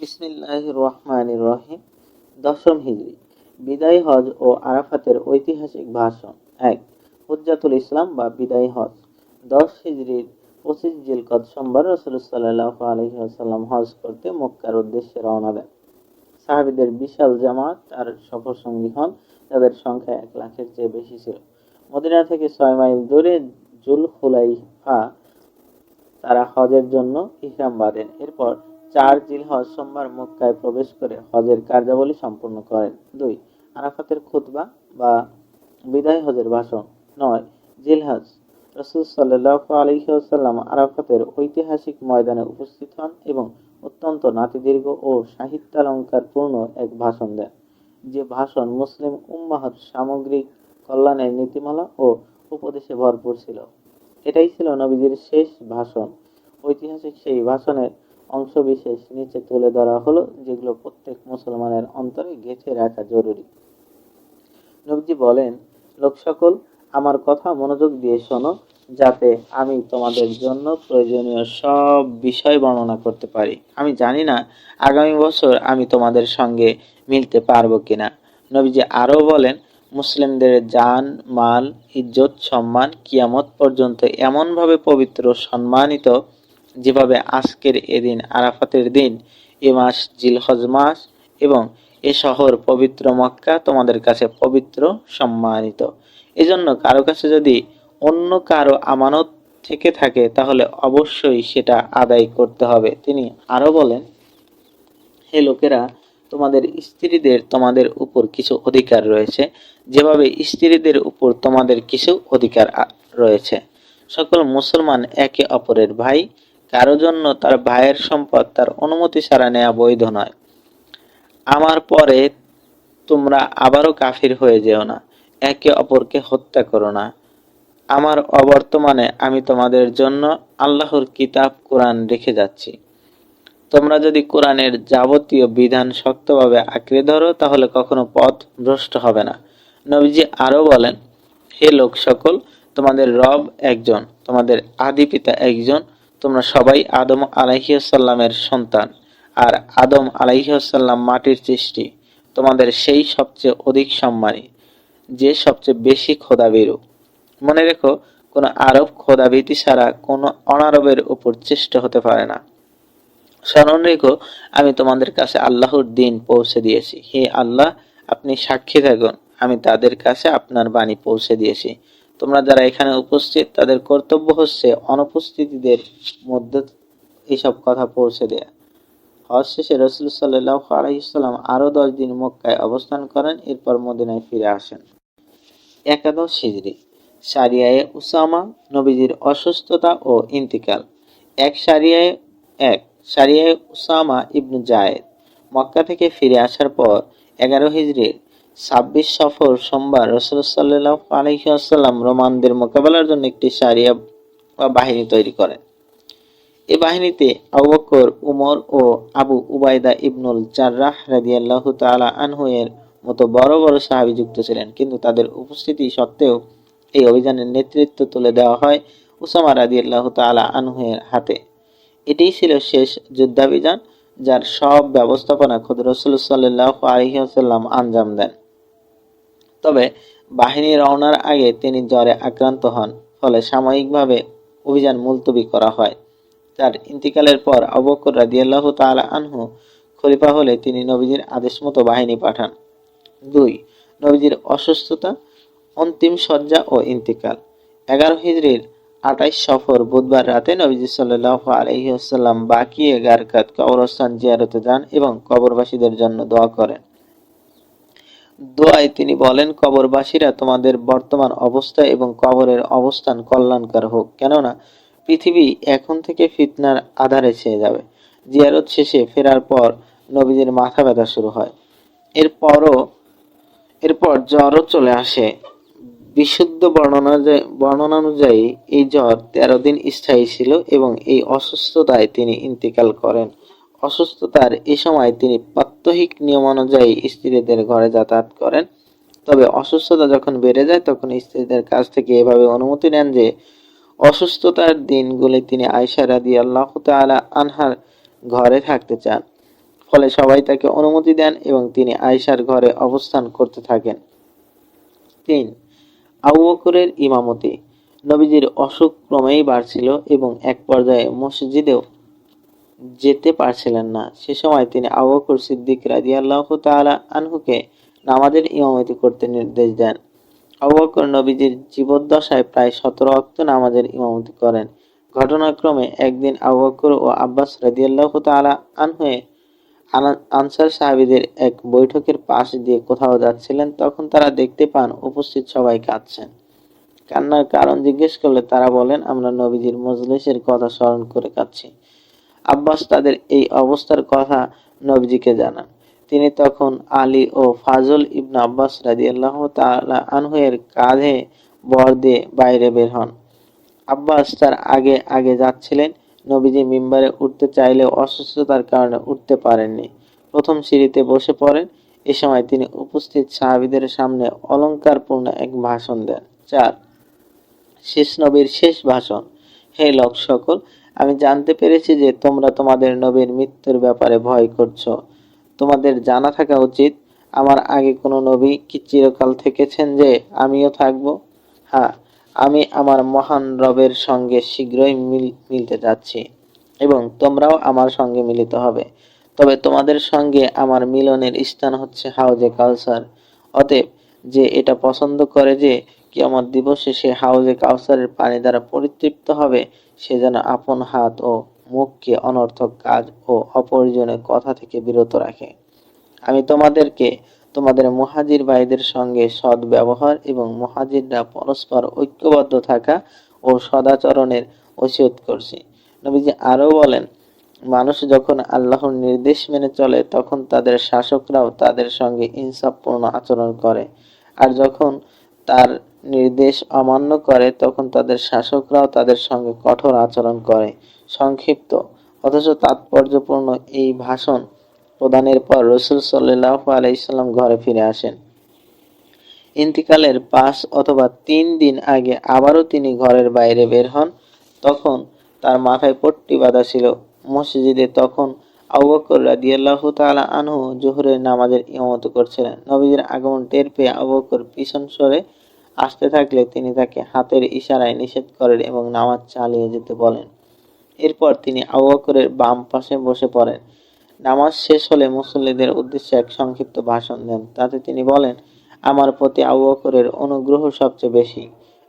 বিসমিল্লাহ রহিম। দশম হিজরি, বিদায় হজ ও আরাফাতের ঐতিহাসিক ভাষণ। এক, হুজ্জাতুল ইসলাম বা বিদায় হজ। দশ হিজরির পঁচিশ জিলকদ সোমবার রসুল্লাহ আলহিহাসাল্লাম হজ করতে মক্কার উদ্দেশ্যে রওনা দেন। সাহাবিদের বিশাল জামাত তার সফর সঙ্গী হন, যাদের সংখ্যা এক লাখের চেয়ে বেশি ছিল। মদিনা থেকে ছয় মাইল দূরে জুল হুলাইফা তারা হজের জন্য ইহরাম বাঁধেন। এরপর চার জিলহজ সোমবার মক্কায় প্রবেশ করে হজের কার্যাবলী সম্পন্ন করেন। দুই, আরাফাতের খুতবা বা বিদায় হজের ভাষণ। নয়, জিলহজ। রসুল সাল্লাহ আলহিহাল্লাম আরাফাতের ঐতিহাসিক ময়দানে উপস্থিত হন এবং অত্যন্ত নাতিদীর্ঘ ও সাহিত্যালঙ্কার পূর্ণ এক ভাষণ দেন। যে ভাষণ মুসলিম উম্মাহর সামগ্রিক কল্যাণের নীতিমালা ও উপদেশে ভরপুর ছিল। এটাই ছিল নবীজির শেষ ভাষণ। ঐতিহাসিক সেই ভাষণের অংশবিশেষ নিচে তুলে ধরা হলো, যেগুলো প্রত্যেক মুসলমানের অন্তরে গেঁথে রাখা জরুরি। নবীজি বলেন, লোক সকল, আমার কথা মনোযোগ দিয়ে শোনো, যাতে আমি তোমাদের জন্য প্রয়োজনীয় সব বিষয় বর্ণনা করতে পারি। আমি জানি না আগামী বছর আমি তোমাদের সঙ্গে মিলতে পারব কিনা। নবীজি আরও বলেন, মুসলিমদের জান, মাল, ইজ্জত, সম্মান কিয়ামত পর্যন্ত এমনভাবে পবিত্র, সম্মানিত যেভাবে আজকের এদিন আরাফাতের দিন, এ মাস জিলহজ মাস এবং এ শহর পবিত্র মক্কা তোমাদের কাছে পবিত্র, সম্মানিত। এজন্য কারও কাছে যদি অন্য কারও আমানত থেকে থাকে, তাহলে অবশ্যই সেটা আদায় করতে হবে। তিনি আরও বলেন, হে লোকেরা, তোমাদের স্ত্রীদের তোমাদের উপর কিছু অধিকার রয়েছে। যেভাবে স্ত্রীদের উপর তোমাদের কিছু অধিকার রয়েছে। সকল মুসলমান একে অপরের ভাই কারও জন্য তার ভাইয়ের সম্পদ তার অনুমতি ছাড়া নেওয়া বৈধ নয়। আমার পরে তোমরা আবারও কাফির হয়ে যেও না, একে অপরকে হত্যা করো না। আমার অবর্তমানে আমি তোমাদের জন্য আল্লাহর কিতাব, কোরআন রেখে যাচ্ছি। তোমরা যদি কোরআনের যাবতীয় বিধান শক্তভাবে আঁকড়ে ধরো, তাহলে কখনো পথ ভ্রষ্ট হবে না। নবীজি আরও বলেন, হে লোক সকল, তোমাদের রব একজন, তোমাদের আদি পিতা একজন তোমরা সবাই আদম আলাইসাল্লামের সন্তান, আর আদম আলাইসাল্লাম মাটির সৃষ্টি। তোমাদের সেই সবচেয়ে অধিক সম্মানী, যে সবচেয়ে বেশি খোদাবিরু মনে রেখো, কোনো আরব খোদাভীতি ছাড়া কোনো অনারবের উপর চেষ্টা হতে পারে না। স্মরণ রেখো, আমি তোমাদের কাছে আল্লাহর দিন পৌঁছে দিয়েছি। হে আল্লাহ, আপনি সাক্ষী থাকুন, আমি তাদের কাছে আপনার বাণী পৌঁছে দিয়েছি। তোমরা যারা এখানে উপস্থিত, তাদের কর্তব্য হচ্ছে অনুপস্থিতিদের মধ্যে এইসব কথা পৌঁছে দেয়া। হজ শেষে রসুল সাল্লাহ আলহিসাল্লাম আরও দশ দিন মক্কায় অবস্থান করেন, এরপর মদিনায় ফিরে আসেন। একাদশ হিজড়ি সারিয়ায় উসামা, নবীজির অসুস্থতা ও ইন্তিকাল। এক সারিয়ায় এক সারিয়ায় উসামা ইবনু জায়েদ। মক্কা থেকে ফিরে আসার পর এগারো হিজড়ির ছাব্বিশ সফর সোমবার রসুল সাল্লাহ আলহিহাসাল্লাম রোমানদের মোকাবেলার জন্য একটি সারিয়া বা বাহিনী তৈরি করেন। এই বাহিনীতে আবু বকর, উমর ও আবু উবায়দা ইবনুল জার্রাহ রাদিয়াল্লাহ তালা আনহু এর মতো বড় বড় সাহাবি যুক্ত ছিলেন, কিন্তু তাদের উপস্থিতি সত্ত্বেও এই অভিযানের নেতৃত্ব তুলে দেওয়া হয় উসামা রাদিয়াল্লাহ তালা আনহুয়ের হাতে। এটিই ছিল শেষ যুদ্ধাভিযান, যার সব ব্যবস্থাপনা খুদ রসুল সাল্লাহ আলহিহাসাল্লাম আঞ্জাম দেন। তবে বাহিনী রওনার আগে তিনি জ্বরে আক্রান্ত হন, ফলে সাময়িকভাবে অভিযান মুলতবি করা হয়। তার ইন্তিকালের পর অবকর রাদিয়াল্লাহ তালা আনহু খলিফা হলে তিনি নবীজির আদেশ মতো বাহিনী পাঠান। দুই, নবীজির অসুস্থতা, অন্তিম শয্যা ও ইন্তিকাল। এগারো হিজড়ির আটাইশ সফর বুধবার রাতে নবীজি সাল্লাহ আলহিহাসাল্লাম বাকিয়ে গারকাত কবরস্থান জিয়ারতে যান এবং কবরবাসীদের জন্য দোয়া করেন। দোয়ায় তিনি বলেন, কবরবাসীরা তোমাদের বর্তমান অবস্থা এবং কবরের অবস্থান কল্যাণকর হোক। কেননা, পৃথিবী এখন থেকে ফিতনার আধারে ছেয়ে যাবে। জিয়ারত শেষে ফেরার পর নবীদের মাথা ব্যথা শুরু হয়। এরপরও, এরপর জ্বরও চলে আসে। বিশুদ্ধ বর্ণনা বর্ণনা অনুযায়ী এই জ্বর তেরো দিন স্থায়ী ছিল এবং এই অসুস্থতায় তিনি ইন্তিকাল করেন। অসুস্থতার এ সময় তিনি প্রাত্যহিক নিয়ম অনুযায়ী স্ত্রীদের ঘরে যাতায়াত করেন। তবে অসুস্থতা যখন বেড়ে যায়, তখন স্ত্রীদের কাছ থেকে এভাবে অনুমতি নেন যে, অসুস্থতার দিনগুলি তিনি আয়সা রাদি আল্লাহ তালা আনহার ঘরে থাকতে চান। ফলে সবাই তাকে অনুমতি দেন এবং তিনি আয়েশার ঘরে অবস্থান করতে থাকেন। তিন, আবু ইমামতি। নবীজির অসুখ ক্রমেই বাড়ছিল এবং এক পর্যায়ে মসজিদেও যেতে পারছিলেন না। সে সময় তিনি আবু বকর সিদ্দিক রাদিয়াল্লাহু তাআলা আনহুকে নামাজের ইমামতি করতে নির্দেশ দেন। আবু বকর নবীজির জীবদ্দশায় প্রায় সতেরো অক্ত নামাজের ইমামতি করেন। ঘটনাক্রমে একদিন আবু বকর ও আব্বাস রাদিয়াল্লাহু তাআলা আনহুয়ে আনা- আনসার সাহাবীদের এক বৈঠকের পাশ দিয়ে কোথাও যাচ্ছিলেন, তখন তারা দেখতে পান উপস্থিত সবাই কাঁদছেন। কান্নার কারণ জিজ্ঞেস করলে তারা বলেন, আমরা নবীজির মজলিসের কথা স্মরণ করে কাঁদছি। আব্বাস তাদের এই অবস্থার কথা নবীজিকে জানান। তিনি তখন আলী ও ফাজল ইবনে আব্বাস রাদিয়াল্লাহু তাআলা আনহুয়ের কাঁধে বর দিয়ে বাইরে বের হন। আব্বাস তার আগে আগে যাচ্ছিলেন, নবীজি মিম্বারে উঠতে চাইলেও অসুস্থতার কারণে উঠতে পারেননি। প্রথম সিঁড়িতে বসে পড়েন, এ সময় তিনি উপস্থিত সাহাবিদের সামনে অলংকারপূর্ণ এক ভাষণ দেন। চার, শেষ নবীর শেষ ভাষণ, হে লোক সকল আমি জানতে পেরেছি যে তোমরা তোমাদের নবীর মৃত্যুর ব্যাপারে ভয় করছ। তোমাদের জানা থাকা উচিত, আমার আগে কোনো নবী কি চিরকাল থেকেছেন যে আমিও থাকব? হ্যাঁ আমি আমার মহান রবের সঙ্গে শীঘ্রই মিল, মিলতে যাচ্ছি, এবং তোমরাও আমার সঙ্গে মিলিত হবে। তবে তোমাদের সঙ্গে আমার মিলনের স্থান হচ্ছে হাউজে কালসার। অতএব যে এটা পছন্দ করে যে কিয়ামত দিবসে সে হাউজে কাউসারের পানি দ্বারা পরিতৃপ্ত হবে, সে যেন আপন হাত ও মুখকে অনর্থক কাজ ও অপরিজনের কথা থেকে বিরত রাখে। আমি তোমাদেরকে, তোমাদের মুহাজির ভাইদের সঙ্গে সৎ ব্যবহার এবং মুহাজিররা পরস্পর ঐক্যবদ্ধ থাকা ও সদাচরণের ওসিয়ত করছি। নবীজি আরও বলেন, মানুষ যখন আল্লাহর নির্দেশ মেনে চলে, তখন তাদের শাসকরাও তাদের সঙ্গে ইনসাফপূর্ণ আচরণ করে। আর যখন তার নির্দেশ অমান্য করে, তখন তাদের শাসকরাও তাদের সঙ্গে কঠোর আচরণ করে। সংক্ষিপ্ত। অথচ তাৎপর্যপূর্ণ এই ভাষণ প্রদানের পর রসুল সাল্লাহ আলাইসাল্লাম ঘরে ফিরে আসেন। ইন্তিকালের পাঁচ অথবা তিন দিন আগে আবারও তিনি ঘরের বাইরে বের হন। তখন তার মাথায় পট্টি বাঁধা ছিল। মসজিদে তখন আবু বকর রাদিয়াল্লাহু তাআলা আনহু জোহরের নামাজের ইমামত করছিলেন। নবীজির আগমন টের পেয়ে আবু বকর পিছন সরে আসতে থাকলে তিনি তাকে হাতের ইশারায় নিষেধ করেন এবং নামাজ চালিয়ে যেতে বলেন। এরপর তিনি আবু বকরের বাম পাশে বসে পড়েন। নামাজ শেষ হলে মুসল্লিদের উদ্দেশ্যে এক সংক্ষিপ্ত ভাষণ দেন। তাতে তিনি বলেন, আমার প্রতি আবু বকরের অনুগ্রহ সবচেয়ে বেশি।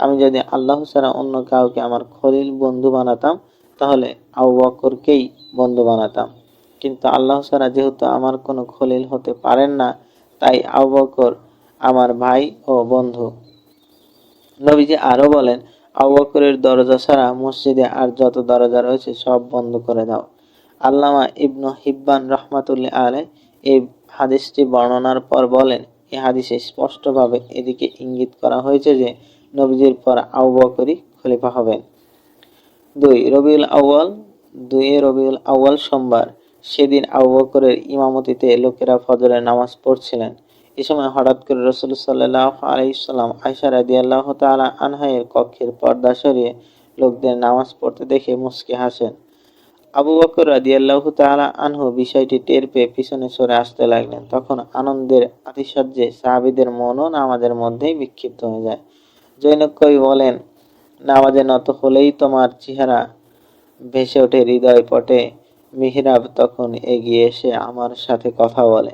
আমি যদি আল্লাহ ছাড়া অন্য কাউকে আমার খলিল বন্ধু বানাতাম, তাহলে আবু বকরকেই বন্ধু বানাতাম। কিন্তু আল্লাহ ছাড়া যেহেতু আমার কোনো খলিল হতে পারেন না, তাই আবু বকর আমার ভাই ও বন্ধু। নবীজি আরও বলেন আবু বকরের দরজা ছাড়া মসজিদে আর যত দরজা রয়েছে সব বন্ধ করে দাও। আল্লামা ইবনু হিব্বান রহমাতুল্লাহ আলাই এই হাদিসটি বর্ণনার পর বলেন এই হাদিসে স্পষ্টভাবে এদিকে ইঙ্গিত করা হয়েছে যে নবীজির পর আবু বকরই খলিফা হবেন। দুই, রবিউল আউয়াল, দুই রবিউল আউয়াল সোমবার। সেদিন আবু বকরের ইমামতিতে লোকেরা ফজরের নামাজ পড়ছিলেন। এ সময় হঠাৎ করে রসুল সাল্লাহ আলাইসাল্লাম আয়সা রাদিয়াল্লাহ তাআলা আনহাইয়ের কক্ষের পর্দা সরিয়ে লোকদের নামাজ পড়তে দেখে মুচকে হাসেন। আবু বকর রাদিয়াল্লাহু তাআলা আনহু বিষয়টি টের পেয়ে পিছনে সরে আসতে লাগলেন। তখন আনন্দের আতিশয্যে সাহাবীদের মনও নামাজের মধ্যেই বিক্ষিপ্ত হয়ে যায়। জৈনক কবি বলেন, নামাজে নত হলেই তোমার চেহারা ভেসে ওঠে, হৃদয় পটে। মিহরাব তখন এগিয়ে এসে আমার সাথে কথা বলে।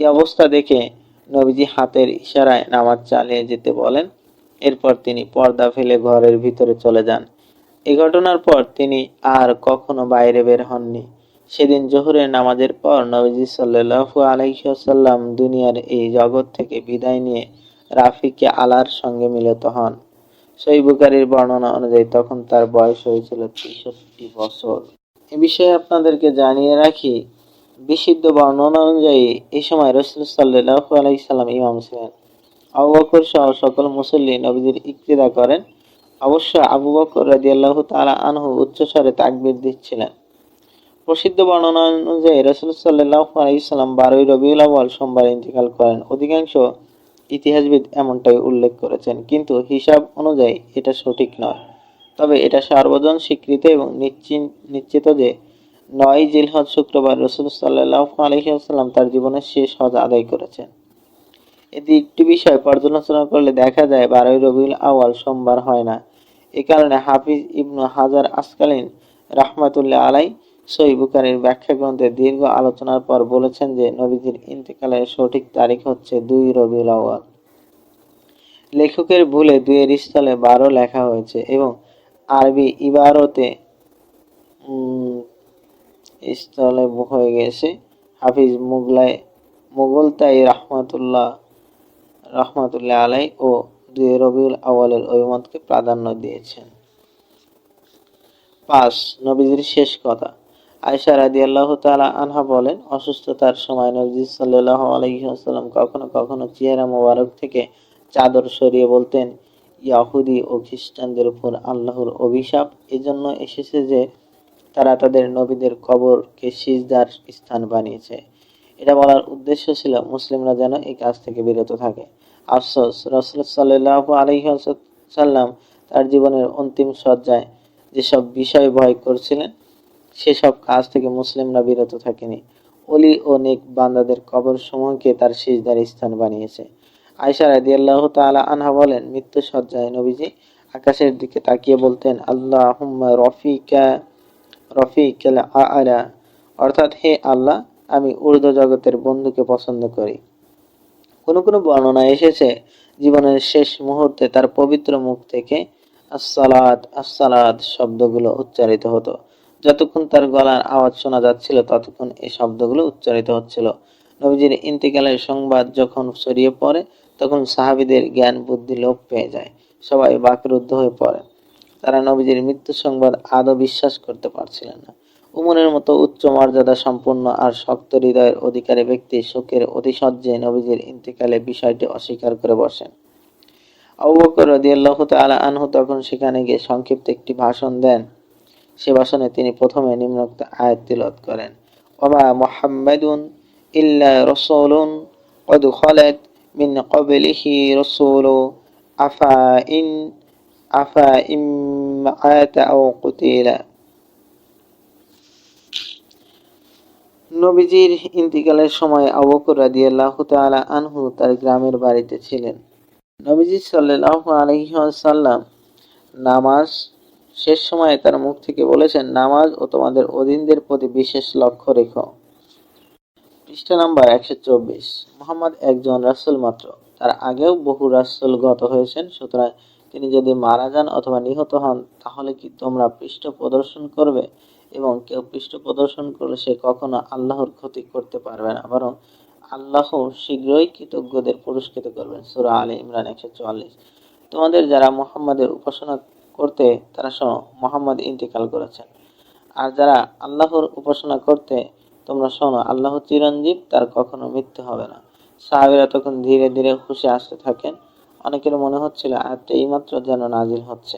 এই অবস্থা দেখে নবীজি হাতের ইশারায় নামাজ চালিয়ে যেতে বলেন। এরপর তিনি পর্দা ফেলে ঘরের ভিতরে চলে যান। এই ঘটনার পর তিনি আর কখনো বাইরে বের হননি। সেদিন জোহরের নামাজের পর নবীজি সাল্লাল্লাহু আলাইসাল্লাম দুনিয়ার এই জগৎ থেকে বিদায় নিয়ে রাফিকে আলার সঙ্গে মিলিত হন। সই বুকারির বর্ণনা অনুযায়ী তখন তার বয়স হয়েছিল তেষট্টি বছর। এ বিষয়ে আপনাদেরকে জানিয়ে রাখি বিশুদ্ধ বর্ণনা অনুযায়ী এই সময় রসুল সাল্লাহ আলাইসাল্লাম ইমাম ছিলেন। আবু বকর সহ সকল মুসল্লি নবীদের ইক্তিদা করেন। অবশ্য আবু বকর রাদিয়াল্লাহু তাআলা আনহু উচ্চস্বরে তাকবীর দিচ্ছিলেন। প্রসিদ্ধ বর্ণনা অনুযায়ী, রসুল সাল্লাল্লাহু আলাইহি সাল্লাম বারোই রবিউল আউয়াল সোমবার ইন্তেকাল করেন। অধিকাংশ ইতিহাসবিদ এমনটাই উল্লেখ করেছেন, কিন্তু হিসাব অনুযায়ী এটা সঠিক নয়। তবে এটা সার্বজন স্বীকৃত এবং নিশ্চিত যে নয় জিলহজ শুক্রবার রসুল সাল্লাহ আলহিহাস্লাম তার জীবনের শেষ হজ আদায় করেছেন। এটি একটি বিষয় পর্যালোচনা করলে দেখা যায়, বারোই রবিউল আওয়াল সোমবার হয় না। এ কারণে হাফিজ ইবনু হাজার আসকালীন রাহমাতুল্লাহ আলাই সই বুকারির ব্যাখ্যা গ্রন্থে দীর্ঘ আলোচনার পর বলেছেন যে, নবীজির ইন্তেকালের সঠিক তারিখ হচ্ছে দুই রবিউল আওয়াল লেখকের ভুলে দুইয়ের স্থলে বারো লেখা হয়েছে এবং আরবি ইবারতে স্থলে হয়ে গেছে। হাফিজ মুগলাই মুগলতাই রাহমাতুল্লাহ, রহমাতুল্লাহ আলাই ও দুই রবিউল আওয়ালের অভিমতকে প্রাধান্য দিয়েছেন। পাঁচ, নবীজির শেষ কথা। আয়সা রাদি আল্লাহ তালা আনহা বলেন, অসুস্থতার সময় নবজি সাল্লাহ আলহিহাস্লাম কখনো কখনো চেহারা মোবারক থেকে চাদর সরিয়ে বলতেন, ইয়াহুদি ও খ্রিস্টানদের উপর আল্লাহর অভিশাপ। এজন্য এসেছে যে তারা তাদের নবীদের কবরকে সিজদার স্থান বানিয়েছে। এটা বলার উদ্দেশ্য ছিল মুসলিমরা যেন এই কাজ থেকে বিরত থাকে। আফসোস, রসুল সাল্লাহ আলহিহাসাল্লাম তার জীবনের অন্তিম সজ্জায় যেসব বিষয় ভয় করছিলেন, সেসব কাজ থেকে মুসলিমরা বিরত থাকেনি। অলি ও নেক বান্দাদের কবর সমূহকে তার সিজদার স্থান বানিয়েছে। আয়সা রাদিয়াল্লাহু তাআলা আনহা বলেন মৃত্যু সজ্জায় নবীজি আকাশের দিকে তাকিয়ে বলতেন আল্লাহ রফিকা রফিকাল আলা অর্থাৎ, হে আল্লাহ, আমি উর্দু জগতের বন্ধুকে পছন্দ করি। কোনো কোনো বর্ণনায় এসেছে জীবনের শেষ মুহূর্তে তার পবিত্র মুখ থেকে আসসালাত আসসালাত শব্দগুলো উচ্চারিত হতো। যতক্ষণ তার গলার আওয়াজ শোনা যাচ্ছিল, ততক্ষণ এই শব্দগুলো উচ্চারিত হচ্ছিল। নবীজির ইন্তিকালের সংবাদ যখন ছড়িয়ে পড়ে, তখন সাহাবিদের জ্ঞান বুদ্ধি লোপ পেয়ে যায়। সবাই বাকরুদ্ধ হয়ে পড়ে। তারা নবীজির মৃত্যু সংবাদ আদৌ বিশ্বাস করতে পারছিলেন না উমরের মতো উচ্চ মর্যাদা সম্পন্ন আর শক্ত হৃদয়ের অধিকারী ব্যক্তি শোকের অতিশয্যে নবীজির ইন্তিকালে বিষয়টি অস্বীকার করে বসেন আবু বকর রাদিয়াল্লাহু তাআলা আনহু তখন সেখানে গিয়ে সংক্ষিপ্ত একটি ভাষণ দেন সে ভাষণে তিনি প্রথমে নিম্নোক্ত আয়াত তিলত করেন ওমা মুহাম্মাদুন ইল্লা রাসূলুন قد خلت من قبله رسول أفا إن আফা ইমাতা ও কুতিলা। নবীজির ইন্তিকালের সময় আবকর রাদিয়াল্লাহু তালা আনহু তার গ্রামের বাড়িতে ছিলেন। নবীজি সাল্লাল্লাহু আলহিহাল্লাম নামাজ শেষ সময়ে তার মুখ থেকে বলেছেন, নামাজ ও তোমাদের অধীনদের প্রতি বিশেষ লক্ষ্য রেখো। পৃষ্ঠা নাম্বার একশো চব্বিশ। মোহাম্মদ একজন রাসুল মাত্র। তার আগেও বহু রাসুল গত হয়েছেন, সুতরাং তিনি যদি মারা যান অথবা নিহত হন, তাহলে কি তোমরা পৃষ্ঠ প্রদর্শন করবে? এবং কেউ পৃষ্ঠ প্রদর্শন করলে সে কখনো আল্লাহর ক্ষতি করতে পারবে না, বরং আল্লাহ শীঘ্রই কৃতজ্ঞদের পুরস্কৃত করবেন। সুরা আলী ইমরান একশো চুয়াল্লিশ। তোমাদের যারা মোহাম্মদের উপাসনা করতে, তারা শোনো, মোহাম্মদ ইন্তেকাল করেছেন। আর যারা আল্লাহর উপাসনা করতে, তোমরা শোনো, আল্লাহ চিরঞ্জীব, তার কখনো মৃত্যু হবে না। সাহাবিরা তখন ধীরে ধীরে হুশে আসতে থাকেন। অনেকের মনে হচ্ছিল আয়াতটা এইমাত্র যেন নাজিল হচ্ছে।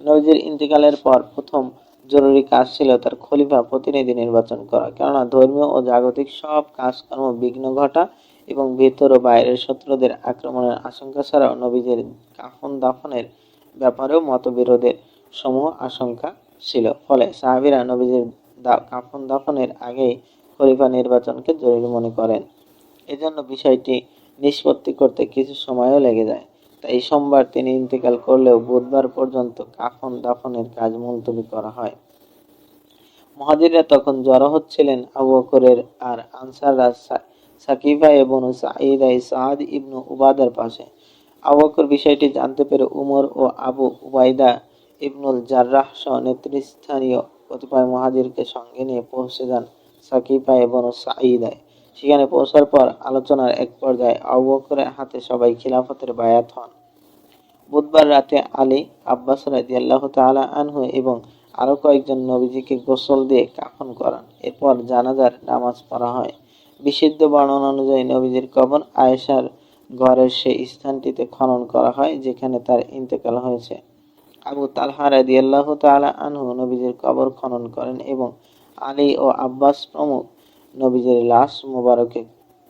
নবীজির ইন্তিকালের পর প্রথম জরুরি কাজ ছিল তার খলিফা প্রতিনিধি নির্বাচন করা। কেননা ধর্মীয় ও জাগতিক সব কাজকর্ম বিঘ্ন ঘটা এবং ভেতর ও বাইরের শত্রুদের আক্রমণের আশঙ্কা ছাড়াও নবীজের কাফন দাফনের ব্যাপারেও মতবিরোধের সমূহ আশঙ্কা ছিল। ফলে সাহাবিরা নবীজের কাফন দাফনের আগেই খলিফা নির্বাচনকে জরুরি মনে করেন। এজন্য বিষয়টি নিষ্পত্তি করতে কিছু সময়ও লেগে যায়। তাই সোমবার তিনি ইন্তেকাল করলেও বুধবার পর্যন্ত কাফন দাফনের কাজ মুলতবি করা হয়। মহাজিরা তখন জড়ো হচ্ছিলেন আবু বকরের আর আনসাররা সাকিফা এবং সাঈদাই সাদ ইবনু উবাদার পাশে। আবু বকর বিষয়টি জানতে পেরে উমর ও আবু উবাইদা ইবনুল জার্রাহ সহ নেতৃস্থানীয় কতিপয় মহাজিরকে সঙ্গে নিয়ে পৌঁছে যান সাকিফা এবং সাঈদায় সেখানে পৌঁছার পর আলোচনার এক পর্যায়ে আবু বকরের হাতে সবাই খিলাফতের বায়াত হন। বুধবার রাতে আলী, আব্বাস রাদিয়াল্লাহ তাআলা আনহু এবং আরও কয়েকজন নবীজিকে গোসল দিয়ে কাফন করান। এরপর জানাজার নামাজ পড়া হয়। বিশুদ্ধ বর্ণনা অনুযায়ী নবীজির কবর আয়েশার ঘরের সেই স্থানটিতে খনন করা হয়, যেখানে তার ইন্তেকাল হয়েছে। আবু তালহা রাদিয়াল্লাহু তাআলা আনহু নবীজির কবর খনন করেন এবং আলী ও আব্বাস প্রমুখ নবীজির লাশ মোবারকে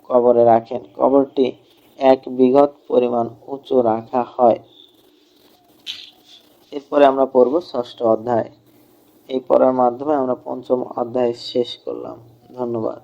কবরে রাখেন। কবরটি এক বিঘত পরিমাণ উঁচু রাখা হয়। এরপরে আমরা পড়ব ষষ্ঠ অধ্যায়। এই পড়ার মাধ্যমে আমরা পঞ্চম অধ্যায় শেষ করলাম। ধন্যবাদ।